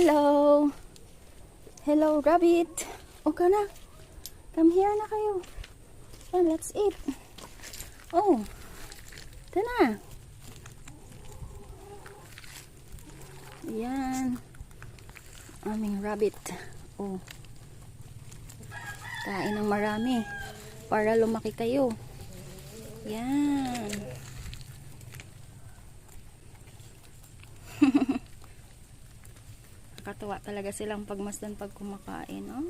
Hello. Hello, rabbit. O ka na. Come here na kayo. Yan, let's eat. Oh. Ito na. Yan. Aming rabbit. Oh. Kain ng marami. Para lumaki kayo. Yan. Nakatuwa talaga silang pagmasdan pag kumakain, oh.